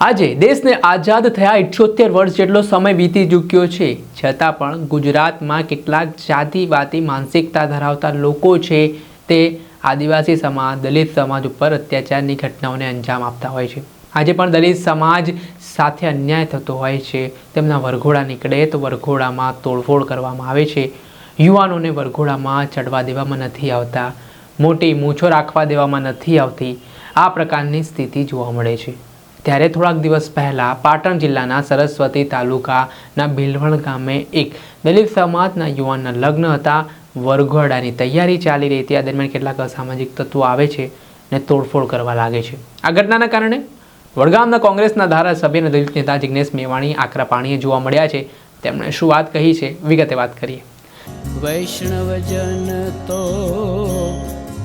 આજે દેશને આઝાદ થયા ઇઠ્યોતેર વર્ષ જેટલો સમય વીતી ચૂક્યો છે. છતાં પણ ગુજરાતમાં કેટલાક જાતિવાદી માનસિકતા ધરાવતા લોકો છે તે આદિવાસી સમાજ, દલિત સમાજ ઉપર અત્યાચારની ઘટનાઓને અંજામ આપતા હોય છે. આજે પણ દલિત સમાજ સાથે અન્યાય થતો હોય છે. તેમના વરઘોડા નીકળે તો વરઘોડામાં તોડફોડ કરવામાં આવે છે. યુવાનોને વરઘોડામાં ચડવા દેવામાં નથી આવતા. મોટી મૂછો રાખવા દેવામાં નથી આવતી. આ પ્રકારની સ્થિતિ જોવા મળે છે. ત્યારે થોડાક દિવસ પહેલાં પાટણ જિલ્લાના સરસ્વતી તાલુકાના ભીલવણ ગામે એક દલિત સમાજના યુવાનના લગ્ન હતા. વરઘોડાની તૈયારી ચાલી રહી હતી. આ દરમિયાન કેટલાક અસામાજિક તત્વો આવે છે ને તોડફોડ કરવા લાગે છે. આ ઘટનાના કારણે વડગામના કોંગ્રેસના ધારાસભ્ય અને દલિત નેતા જિગ્નેશ મેવાણી, આકરા પાણીએ જોવા મળ્યા છે. તેમણે શું વાત કહી છે? વિગતે વાત કરીએ. વૈષ્ણવજન તો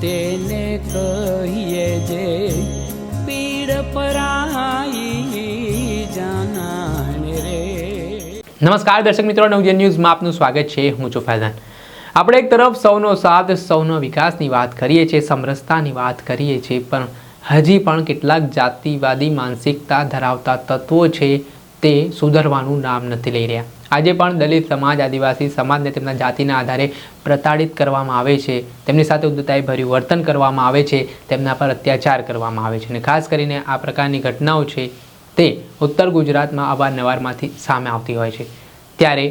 તેને કહીએ જે નમસ્કાર દર્શક મિત્રો નવજન ન્યૂઝમાં આપનું સ્વાગત છે. હું છું ફૈઝાન. આપણે એક તરફ સૌનો સાથ, સૌનો વિકાસની વાત કરીએ છીએ, સમરસતાની વાત કરીએ છીએ, પણ હજી પણ કેટલાક જાતિવાદી માનસિકતા ધરાવતા તત્વો છે તે સુધરવાનું નામ નથી લઈ રહ્યા. આજે પણ દલિત સમાજ, આદિવાસી સમાજને તેમના જાતિના આધારે પ્રતાડિત કરવામાં આવે છે. તેમની સાથે ઉદ્ધતાએ ભર્યું વર્તન કરવામાં આવે છે. તેમના પર અત્યાચાર કરવામાં આવે છે અને ખાસ કરીને આ પ્રકારની ઘટનાઓ છે તે ઉત્તર ગુજરાતમાં અવારનવારમાંથી સામે આવતી હોય છે. ત્યારે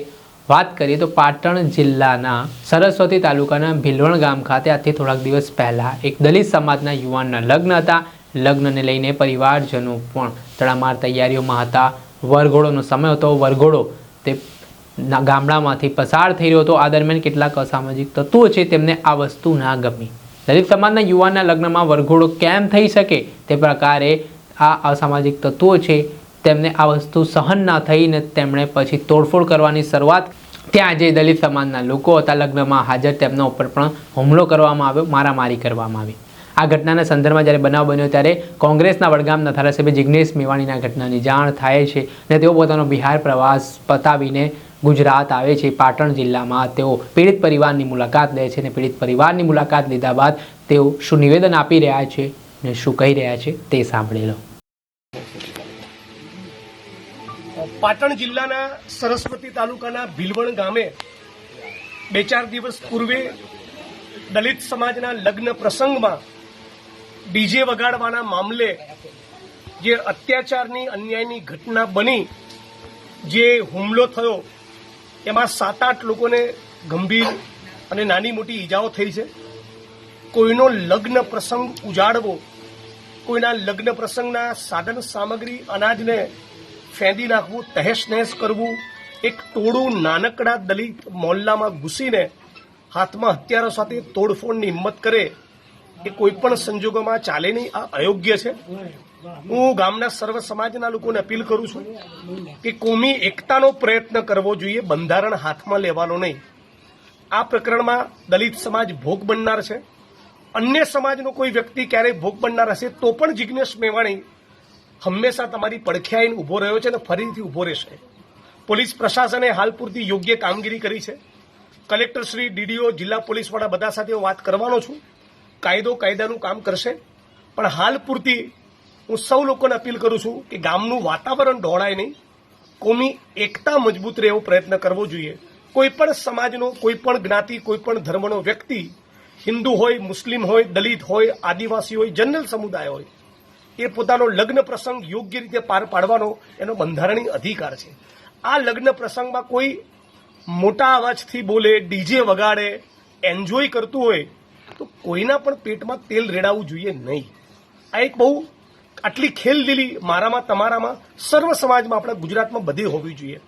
વાત કરીએ તો પાટણ જિલ્લાના સરસ્વતી તાલુકાના ભીલવણ ગામ ખાતે આજથી થોડાક દિવસ પહેલાં એક દલિત સમાજના યુવાનના લગ્ન હતા. લગ્નને લઈને પરિવારજનો પણ તડામાર તૈયારીઓમાં હતા. વરઘોડોનો સમય હતો. વરઘોડો તે ગામડામાંથી પસાર થઈ રહ્યો હતો. આ દરમિયાન કેટલાક અસામાજિક તત્વો છે, તેમને આ વસ્તુ ના ગમી. દલિત સમાજના યુવાનના લગ્નમાં વરઘોડો કેમ થઈ શકે? તે પ્રકારે આ અસામાજિક તત્વો છે, તેમને આ વસ્તુ સહન ના થઈને તેમણે પછી તોડફોડ કરવાની શરૂઆત ત્યાં જે દલિત સમાજના લોકો હતા, લગ્નમાં હાજર તેમના ઉપર પણ હુમલો કરવામાં આવ્યો, મારામારી કરવામાં આવી. આ ઘટનાના સંદર્ભમાં જ્યારે બનાવ બન્યો ત્યારે કોંગ્રેસના વડગામના ધારાસભ્ય જિગ્નેશ મેવાણીના ઘટનાની જાણ થાય છે અને તેઓ પોતાનો બિહાર પ્રવાસ પતાવીને ગુજરાત આવે છે પાટણ જિલ્લામાં. તેઓ પીડિત પરિવારની મુલાકાત લે છે અને પીડિત પરિવારની મુલાકાત લીધા બાદ તેઓ શું નિવેદન આપી રહ્યા છે ને શું કહી રહ્યા છે તે સાંભળી લો. પાટણ જિલ્લાના સરસ્વતી તાલુકાના ભીલવણ ગામે બે ચાર દિવસ પૂર્વે દલિત સમાજના લગ્ન પ્રસંગમાં ડીજે વગાડવાના મામલે જે અત્યાચારની અન્યાયની ઘટના બની, જે હુમલો થયો, એમાં સાત આઠ લોકોને ગંભીર અને નાની મોટી ઈજાઓ થઈ છે. કોઈનો લગ્ન પ્રસંગ ઉજાડવો, કોઈના લગ્ન પ્રસંગના સાધન સામગ્રી અનાજને ફેંદી નાખવું તહેશ નહેશ કરવું, એક ટોળું નાનકડા દલિત મોહલ્લામાં ઘૂસીને હાથમાં હથિયારો સાથે તોડફોડની હિંમત કરે એ કોઈ પણ સંજોગોમાં ચાલે નહીં, આ અયોગ્ય છે. હું ગામના સર્વ સમાજના લોકોને અપીલ કરું છું કે કોમી એકતાનો પ્રયત્ન કરવો જોઈએ, બંધારણ હાથમાં લેવાનો નહીં. આ પ્રકરણમાં દલિત સમાજ ભોગ બનનાર છે. અન્ય સમાજનો કોઈ વ્યક્તિ ક્યારેય ભોગ બનનાર હશે તો પણ જિજ્ઞેશ મેવાણી હંમેશા તમારી પડખ્યાઈને ઊભો રહ્યો છે અને ફરીથી ઊભો રહેશે. પોલીસ પ્રશાસને હાલ પૂરતી યોગ્ય કામગીરી કરી છે. કલેક્ટર શ્રી, ડીડીઓ, જિલ્લા પોલીસવાળા બધા સાથે વાત કરવાનો છું. કાયદો કાયદાનું કામ કરશે. પણ હાલ પૂરતી હું સૌ લોકોને અપીલ કરું છું કે ગામનું વાતાવરણ ઢોળાય નહીં. કોમી એકતા મજબૂત રહે એવો પ્રયત્ન કરવો જોઈએ. કોઈપણ સમાજનો કોઈપણ જ્ઞાતિ, કોઈ પણ ધર્મનો વ્યક્તિ, હિન્દુ હોય, મુસ્લિમ હોય, દલિત હોય, આદિવાસી હોય, જનરલ સમુદાય હોય, એ પોતાનો લગ્ન પ્રસંગ યોગ્ય રીતે પાર પાડવાનો એનો બંધારણીય અધિકાર છે. આ લગ્ન પ્રસંગમાં કોઈ મોટા અવાજથી બોલે, ડીજે વગાડે, એન્જોય કરતું હોય તો કોઈના પણ પેટમાં તેલ રેડાવવું જોઈએ નહીં. આ એક બહુ આટલી ખેલદિલી મારામાં, તમારામાં, સર્વ સમાજમાં આપણા ગુજરાતમાં બધી હોવી જોઈએ.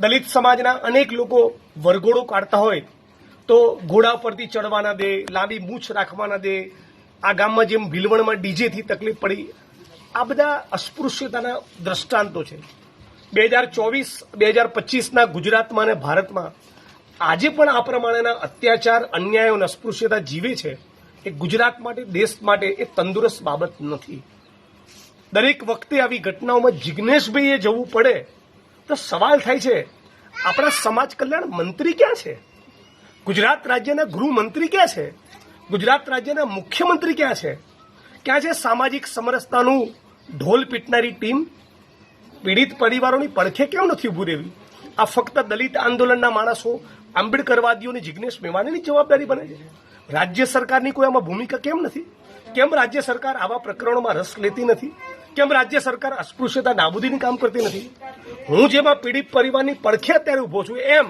દલિત સમાજના અનેક લોકો વરઘોડો કાઢતા હોય તો ઘોડા પરથી ચડવાના દે, લાંબી મૂછ રાખવાના દે, આ ગામમાં જેમ ભીલવણમાં ડીજેથી તકલીફ પડી, આ બધા અસ્પૃશ્યતાના દ્રષ્ટાંતો છે. બે હજાર ચોવીસ, બે હજાર પચીસના ગુજરાતમાં અને ભારતમાં આજે પણ આ પ્રમાણેના અત્યાચાર, અન્યાયો અને અસ્પૃશ્યતા જીવે છે એ ગુજરાત માટે, દેશ માટે એ તંદુરસ્ત બાબત નથી. દરેક વખતે આવી ઘટનાઓમાં જિજ્ઞેશભાઈએ જવું પડે તો સવાલ થાય છે, આપણા સમાજ કલ્યાણ મંત્રી ક્યાં છે? ગુજરાત રાજ્યના ગૃહમંત્રી ક્યાં છે? ગુજરાત રાજ્યના મુખ્યમંત્રી ક્યાં છે? ક્યાં છે સામાજિક સમરસતાનું ઢોલ પીટનારી ટીમ? પીડિત પરિવારોની પડખે કેમ નથી ઊભું રહેવી? આ ફક્ત દલિત આંદોલનના માણસો આંબેડકરવાદીઓ અને જિજ્ઞેશ મેવાણીની જવાબદારી બને છે. રાજ્ય સરકારની કોઈ આમાં ભૂમિકા કેમ નથી? કેમ રાજ્ય સરકાર આવા પ્રકરણોમાં રસ લેતી નથી? કેમ રાજ્ય સરકાર અસ્પૃશ્યતા નાબૂદીની કામ કરતી નથી? હું જેમાં પીડિત પરિવારની પડખે અત્યારે ઊભો છું, એમ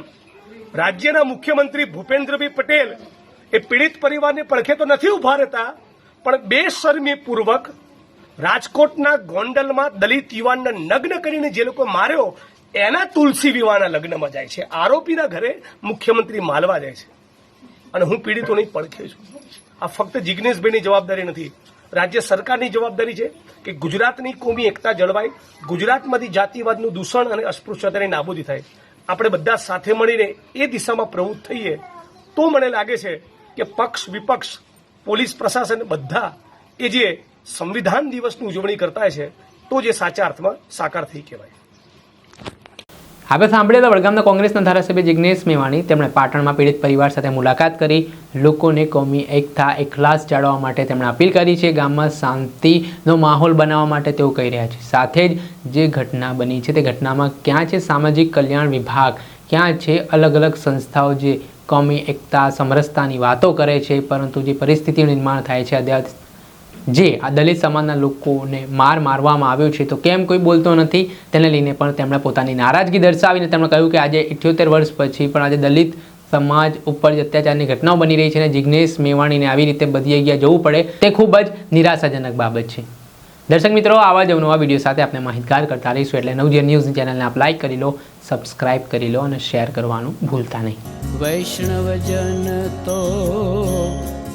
રાજ્યના મુખ્યમંત્રી ભૂપેન્દ્રભાઈ પટેલ એ પીડિત પરિવારની પડખે તો નથી ઊભા રહેતા, પણ બેશરમીપૂર્વક રાજકોટના ગોંડલમાં દલિત યુવાનને નગ્ન કરીને જે લોકો માર્યો એના તુલસી વિવાહના લગ્નમાં જાય છે. આરોપીના ઘરે મુખ્યમંત્રી માલવા જાય છે. અને હું પીડિતોની પડખે છું. આ ફક્ત જિગ્નેશભાઈની જવાબદારી નથી. રાજ્ય સરકારની જવાબદારી છે કે ગુજરાતની કોમી એકતા જળવાય, ગુજરાતમાંથી જાતિવાદનું દૂષણ અને અસ્પૃશ્યતાની નાબૂદી થાય. આપણે બધા સાથે મળીને એ દિશામાં પ્રવૃત્ત થઈએ તો મને લાગે છે કે પક્ષ વિપક્ષ, પોલીસ પ્રશાસન બધા એ જે સંવિધાન દિવસની ઉજવણી કરતા છે, તો જે સાચા અર્થમાં સાકાર થઈ કહેવાય. આપણે સાંભળ્યા હતા વડગામના કોંગ્રેસના ધારાસભ્ય જિજ્ઞેશ મેવાણી તેમણે પાટણમાં પીડિત પરિવાર સાથે મુલાકાત કરી. લોકોને કોમી, એકતા એકલાસ જાળવવા માટે તેમણે અપીલ કરી છે. ગામમાં શાંતિનો માહોલ બનાવવા માટે તેઓ કહી રહ્યા છે. સાથે જ જે ઘટના બની છે તે ઘટનામાં ક્યાં છે સામાજિક કલ્યાણ વિભાગ? ક્યાં છે અલગ અલગ સંસ્થાઓ જે કોમી, એકતા, સમરસતાની વાતો કરે છે? પરંતુ જે પરિસ્થિતિનું નિર્માણ થાય છે અત્યારે જે આ દલિત સમાજના લોકોને માર મારવામાં આવ્યો છે, તો કેમ કોઈ બોલતો નથી? તેને લઈને પણ તેમણે પોતાની નારાજગી દર્શાવીને તેમણે કહ્યું કે આજે ઇઠ્યોતેર વર્ષ પછી પણ આજે દલિત સમાજ ઉપર જે અત્યાચારની ઘટનાઓ બની રહી છે અને જિજ્ઞેશ મેવાણીને આવી રીતે બધી જગ્યાએ જવું પડે, તે ખૂબ જ નિરાશાજનક બાબત છે. દર્શક મિત્રો, આવા જ નવા વીડિયો સાથે આપણે માહિતગાર કરતા રહીશું એટલે નવજીવન ન્યૂઝની ચેનલને આપ લાઇક કરી લો, સબસ્ક્રાઇબ કરી લો અને શેર કરવાનું ભૂલતા નહીં. વૈષ્ણવજન તો